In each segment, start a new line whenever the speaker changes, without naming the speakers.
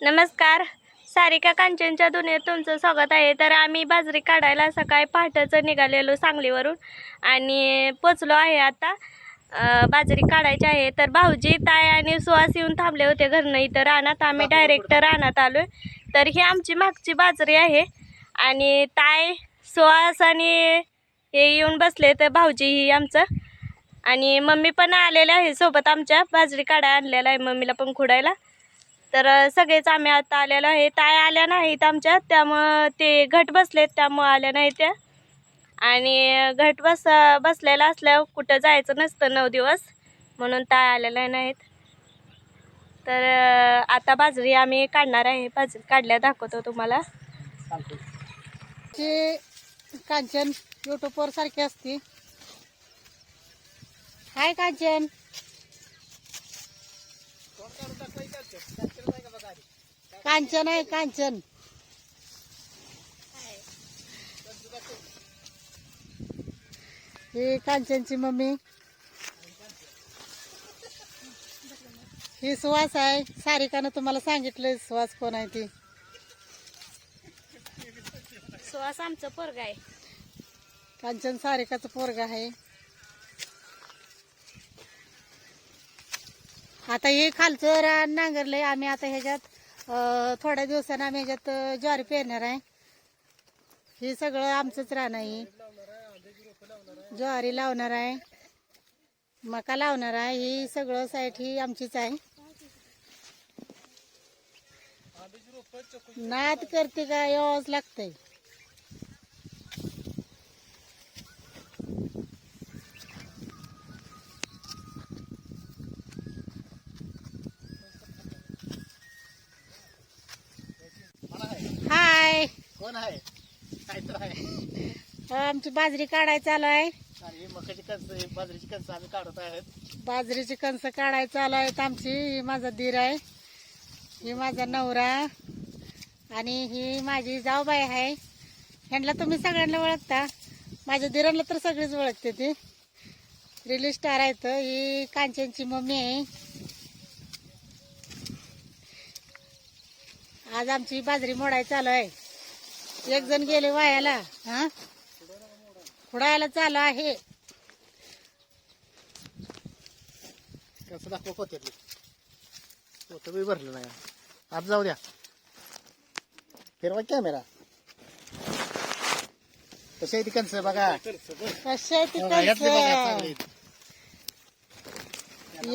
नमस्कार. सारिका कांचनच्या दुनियेत तुमचं स्वागत आहे. तर आम्ही बाजरी काढायला सकाळी पहाटेचं निघालेलो सांगलीवरून आणि पोचलो आहे आता बाजरी काढायची आहे. तर भाऊजी ताय आणि सुहास येऊन थांबले होते घरनं इथं रानात. आम्ही डायरेक्ट रानात आलो तर ही आमची मागची बाजरी आहे आणि ताय सुहास आणि हे येऊन बसले तर भाऊजी ही आमचं. आणि मम्मी पण आलेले आहे सोबत आमच्या. बाजरी काढायला आणलेला आहे मम्मीला पण खुडायला. तर सगळेच आम्ही आता आलेलो आहे. ताय आल्या नाहीत आमच्या त्यामुळं ते घट बसलेत त्यामुळं आल्या नाही त्या. आणि घट बस बसलेला असल्यावर कुठं जायचं नसतं नऊ दिवस म्हणून ताय आलेल्या नाहीत. तर आता बाजरी आम्ही काढणार आहे. बाजरी काढल्या दाखवतो तुम्हाला.
ची कांचन युट्यूबवर सारखी असते. हाय कांचन. कांचन आहे कांचन. ही कांचनची मम्मी. ही सुवास आहे. सारिकानं तुम्हाला सांगितलं सुवास कोण आहे ती.
सुहास आमचं पोरग आहे.
कांचन सारिकाचं पोरग आहे. आता हे खालचं रान नांगरलंय. आम्ही आता ह्याच्यात थोड्या दिवसानं आम्ही ह्याच्यात ज्वारी पेरणार आहे. हे सगळं आमचंच रान आहे. ज्वारी लावणार आहे. मका लावणार आहे. ही सगळं साईट ही आमचीच आहे. नाद करते का? यावंच लागतंय हाय
कोण आहे? काय तर आहे.
आमची बाजरी काढायला चालू आहे.
आणि मकाची कणसं ही बाजरीची कणसं आम्ही काढत आहेत.
बाजरीची कणसं काढायला चालू आहेत आमची. ही माझा दीर आहे. ही माझा नवरा. आणि ही माझी जाऊबाई आहे. ह्यांना तुम्ही सगळ्यांना ओळखता. माझ्या दिरांना तर सगळीच ओळखते ती. रिली स्टार आहेत. ही कांचनची मम्मी आहे. आज आमची बाजरी मोडायला चालू आहे. एक जण गेले वायाला हा? खुडायला चालू आहे.
कसं दाखव पोत्यातली. पोतं बी भरलं नाही. आज जाऊ द्या. फिरवा कॅमेरा. कशी आहे ती कणसं बघा?
कशी आहे ती
बघा, यातली बघा
कणसं?
चांगली.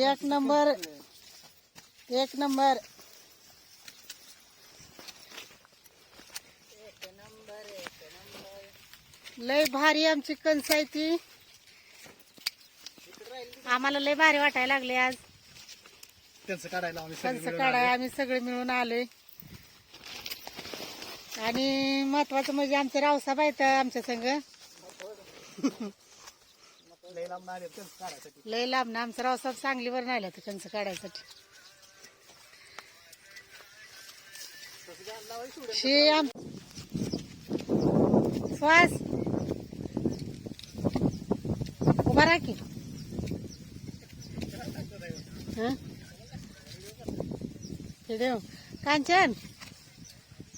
एक नंबर एक नंबर. लय भारी आमची कणस आहे ती. आम्हाला लय भारी वाटायला लागले आज.
कणसं काढायला आम्ही सगळे
कणस
मिळून
काढाय. आम्ही सगळे मिळून आलोय. आणि महत्वाचं म्हणजे आमचे रावसाब आहेत आमच्या संग.
लई लांब नाही आले कणसं काढायसाठी.
लय लांब ना आमचा रावसाब सांगलीवर नाही आला कंच काढायसाठी. शे आम श्वास. उभा राहा की. हं? देव कांचन.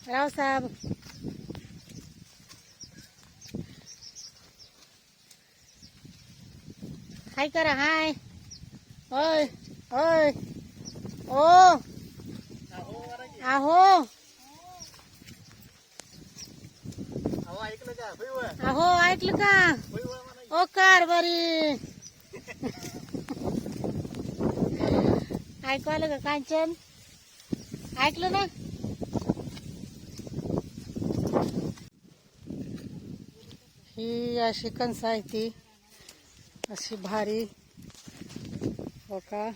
रावसाहेब हाय करा हाय. ओय ओय. ओ. आहो.
अहो ऐकलं का?
ओ कार बरी ऐकू आलं का कांचन? ऐकलं ना? ही अशी कणस आहे ती. अशी भारी. हो का?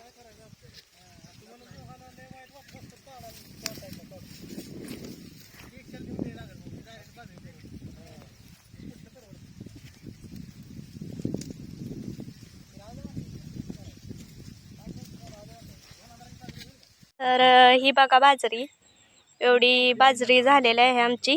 तर ही बघा बाजरी. एवढी बाजरी झालेली आहे आमची.